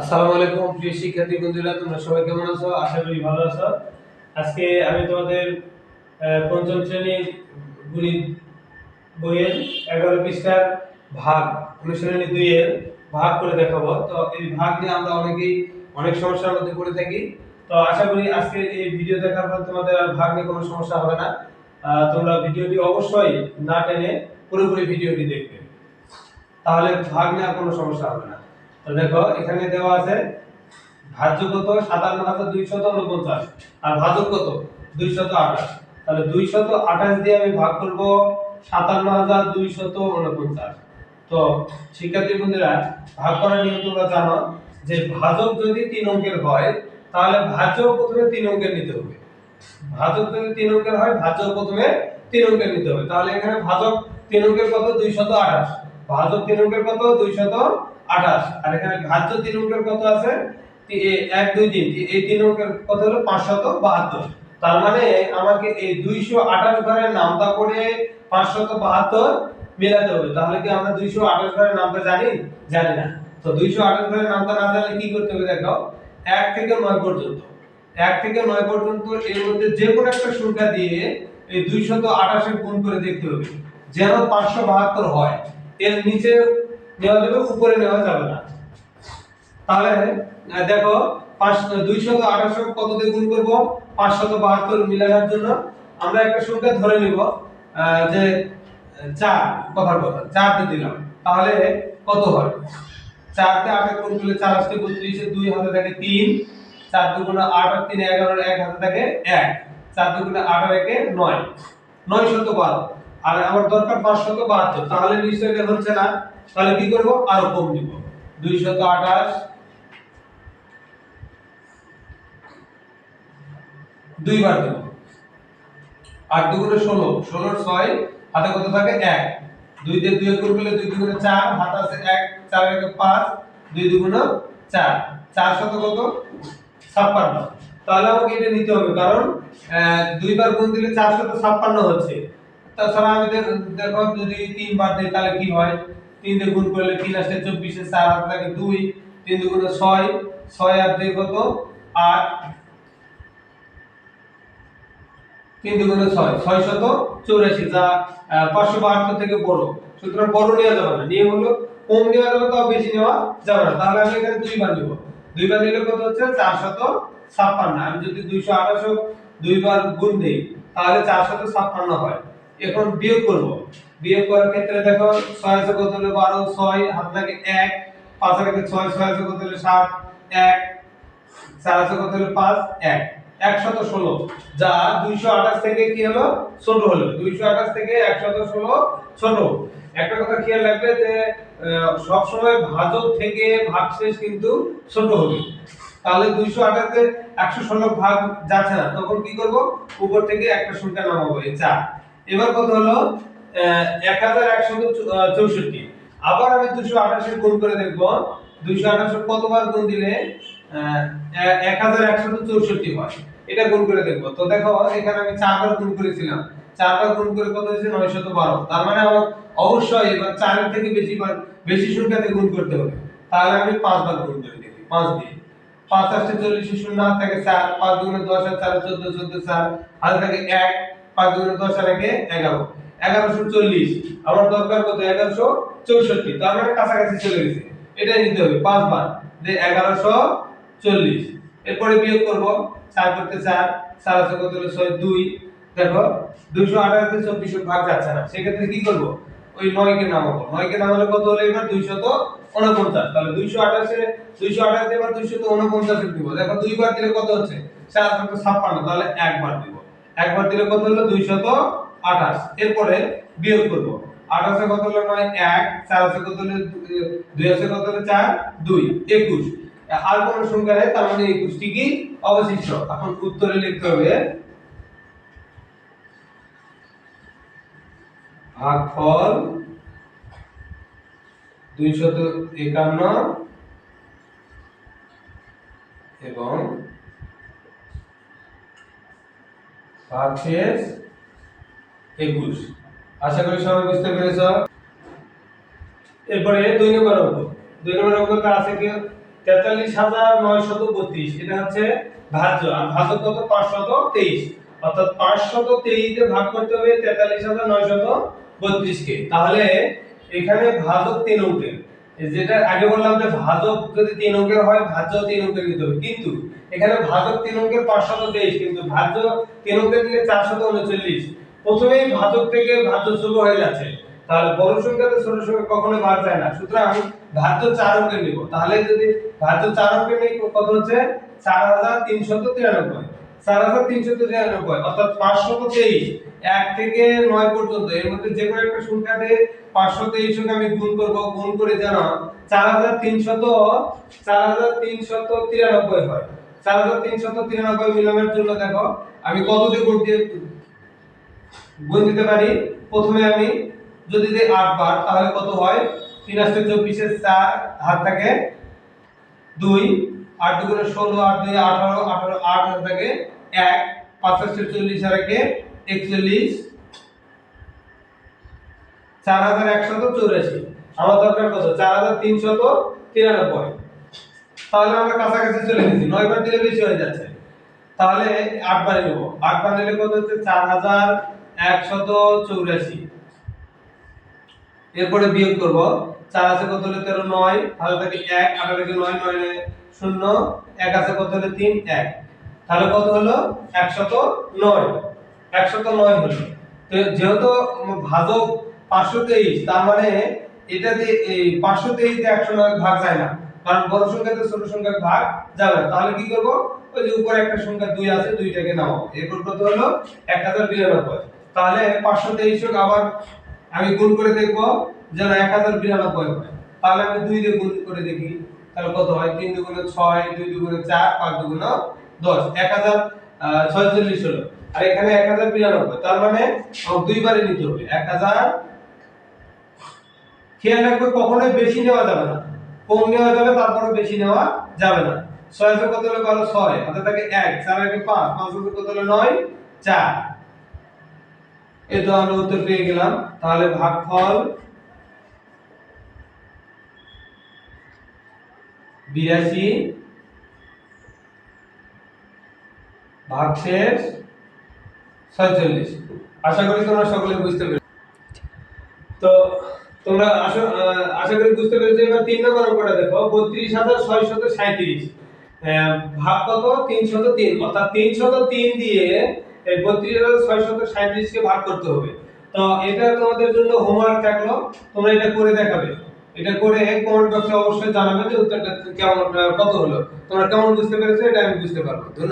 আসসালামু আলাইকুম, প্রিয় শিক্ষার্থী বন্ধুরা, তোমরা সবাই কেমন আছো? আশা করি ভালো আছো। আজকে আমি তোমাদের পঞ্চম শ্রেণির গণিত বইয়ের এগারো পৃষ্ঠার ভাগ, অনুশীলনী দুই এর ভাগ করে দেখাবো। তো এই ভাগ নিয়ে আমরা অনেকেই অনেক সমস্যার মধ্যে পড়ে থাকি। তো আশা করি আজকে এই ভিডিও দেখার পর তোমাদের আর ভাগ নিয়ে কোনো সমস্যা হবে না। তোমরা ভিডিওটি অবশ্যই না টেনে পুরোপুরি ভিডিওটি দেখবে। তাহলে ভাগ নেওয়ার কোনো সমস্যা হবে না। তো দেখো, এখানে দেওয়া আছে ভাজ্য কত সাতান্ন হাজার দুইশত উনপঞ্চাশ। আর ভাজক কত দুইশত আঠাশ। তাহলে দুইশত আঠাশ দিয়ে আমি ভাগ করব সাতান্ন হাজার দুইশত উনপঞ্চাশ। তো শিক্ষার্থী বন্ধুরা, ভাগ করার নিয়ম তোমরা জানো যে ভাজক যদি তিন অঙ্কের হয়, তাহলে ভাজ্য প্রথমে তিন অঙ্কের নিতে হবে। ভাজক যদি তিন অঙ্কের হয় ভাজ্য প্রথমে তিন অঙ্কের নিতে হবে। তাহলে এখানে ভাজক তিন অঙ্কের কত? দুইশত আঠাশ। ভাজক তিন অঙ্কের কত? দুইশত আঠাশ। আর এখানে ভাজ্য তিন অঙ্কের কত আছে? এক, দুই, তিন। এই তিন অঙ্কের কত হলো? পাঁচশত বাহাত্তর। তার মানে আমাকে এই দুইশো আঠাশ ঘরের নামটা করে পাঁচশত বাহাত্তর মেলাতে হবে। তাহলে কি আমরা দুইশো আঠাশ ঘরের নামটা জানি? জানি না। তো দুইশো আঠাশ ঘরের নামটা না জানলে কি করতে হবে দেখো? এক থেকে নয় পর্যন্ত। এক থেকে নয় পর্যন্ত এর মধ্যে যে কোনো একটা সংখ্যা দিয়ে এই দুইশত আঠাশে গুণ করে দেখতে হবে। যেন পাঁচশো বাহাত্তর হয়। এর নিচে নেওয়া যাবে উপরে নেওয়া যাবে না। তাহলে দেখো, পাঁচ, দুইশত আঠাশো কত দিয়ে গুণ করব? পাঁচশত বাহাত্তর মিলানোর জন্য আমরা একটা সংখ্যা ধরে নিব যে চার, কথার কথা চার দিয়ে দিলাম। তাহলে কত হয়? চারতে আটে গুণ করলে চার আসতে বত্রিশে দুই হাতে থাকে তিন, চার দুগুণে আট আর তিন এগারো এক হাতে থাকে এক, চার দুগুণে আট আর একে নয়। নয় শত বারো আর আমার দরকার পাঁচশত বাহাত্তর। তাহলে নিশ্চয়ই এটা হচ্ছে না? তাহলে কি করব? আরও কম দিব। দুই শত আঠাশ। দুইবার দেব। আট দুগুণে ষোলো। ষোলোর ছয়, হাতে কত থাকে? এক। দুই দিয়ে দুই গুণ করলে দুই দুগুণে চার, হাতে আছে এক, চার একে পাঁচ, দুই দুগুণে চার। চার শত কত? ছাপ্পান্ন। তাহলে আমাকে এটা নিতে হবে, কারণ দুইবার গুণ দিলে চার শত ছাপ্পান্ন হচ্ছে। তাছাড়া আমি দেখ- যদি তিনবার দিই, তাহলে কি হয়? তিন দিয়ে গুণ করলে তিন আসে চব্বিশে চার হাতে থাকে দুই, তিন দুগুণে ছয় ছয় আর দুই কত? আট। তিন দুগুণে ছয় ছয় শত চৌরাশি, যা পাঁচশো বাহাত্তর থেকে বড়। সুতরাং বড় নেওয়া যাবে না। নিয়ম হলো, কম নেওয়া যাবে, তাও বেশি নেওয়া যাবে না। তাহলে আমি এখানে দুইবার নিব দুইবার নিলে কত হচ্ছে? চার শত ছাপ্পান্ন। আমি যদি দুইশো আঠাশো দুইবার গুণ দিই, তাহলে চার শত ছাপ্পান্ন হয়। এখন বিয়োগ করব। বিয়োগ করার ক্ষেত্রে দেখো ছয় আছে কত হলো বারো, ছয়, হাত থাকে এক, পাঁচ আছে ছয় ছয় আছে কত হলো সাত, এক, চার আছে কত হলো পাঁচ, এক। একশত ষোলো। যা দুইশো আঠাশ থেকে কি হলো? ছোট হলো। দুইশো আঠাশ থেকে একশত ষোলো ছোট। একটা কথা খেয়াল রাখবে যে সব সময় ভাজক থেকে ভাগশেষ কিন্তু ছোট হবে। তাহলে দুইশো আঠাশে একশো ষোলো ভাগ যাচ্ছে না। তখন কি করব? উপর থেকে একটা সংখ্যা নামাবো। এই চার। এবার কত হলো? এক হাজার একশো চৌষট্টি। আবার আমি দুশো আঠাশের গুণ করে দেখব। দুইশো আঠাশের কতবার গুণ দিলে এক হাজার একশো চৌষট্টি হয়? এটা গুণ করে দেখব। তো দেখো, এখানে আমি চারবার গুণ করেছিলাম। চারবার গুণ করে কত হয়েছে? নয়শত বারো। তার মানে আমার অবশ্যই এবার চারের থেকে বেশি বার, বেশি সংখ্যাতে গুণ করতে হবে। তাহলে আমি পাঁচবার গুণ করে দেখি। পাঁচ দিয়ে। পাঁচ আসছে চল্লিশে শূন্য, হাত থাকে চার। পাঁচ দুগুণে দশ আর চার চোদ্দ চোদ্দ চার। হাতে থাকে এক। পাঁচ দুগুণে দশ আর একে এগারো। এগারোশো চল্লিশ। আমার দরকার কত? এগারোশো চৌষট্টি। মানে কাছাকাছি চলে গেছে। এটাই নিতে হবে পাঁচবার। এগারোশো চল্লিশ। এরপরে বিয়োগ করব। চার করতে চার চার আছে কত ছয়, দুই। দেখো, দুইশো আঠাশে চব্বিশ ভাগ যাচ্ছে না। সেক্ষেত্রে কি করব? ওই নয়কে নামাবো। নয়কে নামালে কত হলো? এবার দুইশত উনপঞ্চাশ তাহলে দুইশো আঠাশে, দুইশো আঠাশ এবার দুইশত উনপঞ্চাশে দিব। দেখো, দুইবার দিলে কত হচ্ছে? চার ছাপ্পান্ন। তাহলে একবার দিব। একবার দিলে কত হলো? দুইশত আঠাশ। এরপরে বিয়োগ করব। আঠাশে কত হলো? নয়, এক। চার আছে কত হলো? দুই। আছে কত হলো? চার, দুই। একুশ। আর কোন সংখ্যা নেই, তার মানে একুশটি কি? অবশিষ্ট। এখন উত্তরে লিখতে হবে। ভাগফল দুইশত একান্ন এবং ভাগশেষ একুশ। আশা করি সবাই বুঝতে পেরেছ। এরপরে দুই নম্বর অঙ্ক। দুই নম্বর অঙ্কটা আছে কি তেতাল্লিশ হাজার নয়শত বত্রিশ। এটা হচ্ছে ভাজ্য। আর ভাজক কত? পাঁচশত তেইশ। অর্থাৎ পাঁচশত তেইশে ভাগ করতে হবে তেতাল্লিশ হাজার নয়শত বত্রিশকে। তাহলে এখানে ভাজক তিন অঙ্কের। যেটা আগে বললাম যে ভাজক যদি তিন অঙ্কের হয়, ভাজ্য তিন অঙ্কের নিতে হবে। কিন্তু এখানে ভাজক তিন অঙ্কের পাঁচশত তেইশ, কিন্তু ভাজ্য তিন অঙ্কের নিলে চারশত উনচল্লিশ। প্রথমেই ভাজক থেকে ভাজ্য শুরু হয়ে যাচ্ছে। তাহলে বড় সংখ্যাতে ছোট সংখ্যা কখনো বাদ যায় না। সুতরাং আমি ভাজ্য চার অঙ্কের নিব। তাহলে যদি ভাজ্য চার অঙ্কের নিই, কত হচ্ছে? চার হাজার তিনশত তিরানব্বই। চার হাজার তিনশত তিরানব্বই, অর্থাৎ পাঁচশত তেইশ। এক থেকে নয় পর্যন্ত, এর মধ্যে যে কোনো একটা সংখ্যাতে পাঁচশো তেইশ আমি গুণ করব। গুণ করে যেন চার হাজার তিনশত চার হাজার তিনশত তিরানব্বই হয়। চার হাজার জন্য দেখো, আমি কত দিয়ে গুণ দিয়ে গুণ দিতে পারি? প্রথমে আমি যদি দিই বার তাহলে কত হয়? তিন আসতে চব্বিশে চার, হাত থাকে দুই, আট দুগুণে ষোলো, আট দুই আঠারো আঠারো, আট হাত থাকে এক, পাঁচ আসতে চল্লিশ একচল্লিশ। চার হাজার চৌরাশি। আমার দরকার কত? চার হাজার তিনশত তিরানব্বই। তাহলে আমরা কাছাকাছি চলে গেছি। নয় বার দিলে বেশি হয়ে যাচ্ছে। তাহলে আট বারে নেব আট বার নিলে কত হচ্ছে? চার হাজার একশত চৌরাশি। এরপরে বিয়োগ করব। চার আছে কত হলে তেরো? নয়। তাহলে থাকে এক। আঠারো থেকে নয় নয় নয় শূন্য। এক আছে কত হলে তিন? এক। তাহলে কত হলো? একশত নয়। একশত নয় হলো। তো যেহেতু ভাজক পাঁচশো তেইশ, তার মানে এটা দিয়ে এই পাঁচশো তেইশ একশো নয় ভাগ যায় না। কারণ বড় সংখ্যাতে ছোট সংখ্যার ভাগ যাবে না। তাহলে কি করব? ওই যে উপরে একটা সংখ্যা দুই আছে, দুইটাকে নামাবো এরপর কত হলো? এক হাজার বিরানব্বই। তাহলে পাঁচশো তেইশ হোক আবার আমি গুণ করে দেখব যেন এক হাজার বিরানব্বই হয়। তাহলে আমি দুই দিয়ে গুণ করে দেখি। তাহলে কত হয়? তিন দুগুণে ছয়, দুই দুগুণে চার, পাঁচ দুগুণে দশ। এক হাজার ছয়চল্লিশ হলো। আর এখানে এক হাজার বিরানব্বই। তার মানে দুইবারে নিতে হবে। এক হাজার খেয়াল রাখবে, কখনোই বেশি নেওয়া যাবে না। কম নেওয়া যাবে তারপরে বেশি নেওয়া যাবে না। ছয় হাজার কত হলে? ভালো ছয়। হাতে থাকে এক। চার একে পাঁচ। পাঁচ হাজার কত হলে? নয়। চার। এই তো আমরা উত্তর পেয়ে গেলাম। তাহলে ভাগফল বিরাশি ভাগশেষ ছয়চল্লিশ। আশা করি তোমরা সকলে বুঝতে পেরেছ। তো তোমরা আশা করি বুঝতে পেরেছ, এবার তিন নম্বর অঙ্কটা দেখো, বত্রিশ হাজার ছয়শত সাঁত্রিশ ভাগ কত? তিনশত তিন। অর্থাৎ তিনশত তিন দিয়ে বত্রিশ হাজার ছয়শত সাঁত্রিশকে ভাগ করতে হবে। তো এটা তোমাদের জন্য হোমওয়ার্ক থাকল, তোমরা এটা করে দেখাবে। এটা করে কমেন্ট বক্সে অবশ্যই জানাবে যে উত্তরটা কেমন কত হলো। তোমরা কেমন বুঝতে পেরেছ, এটা আমি বুঝতে পারব। ধন্যবাদ।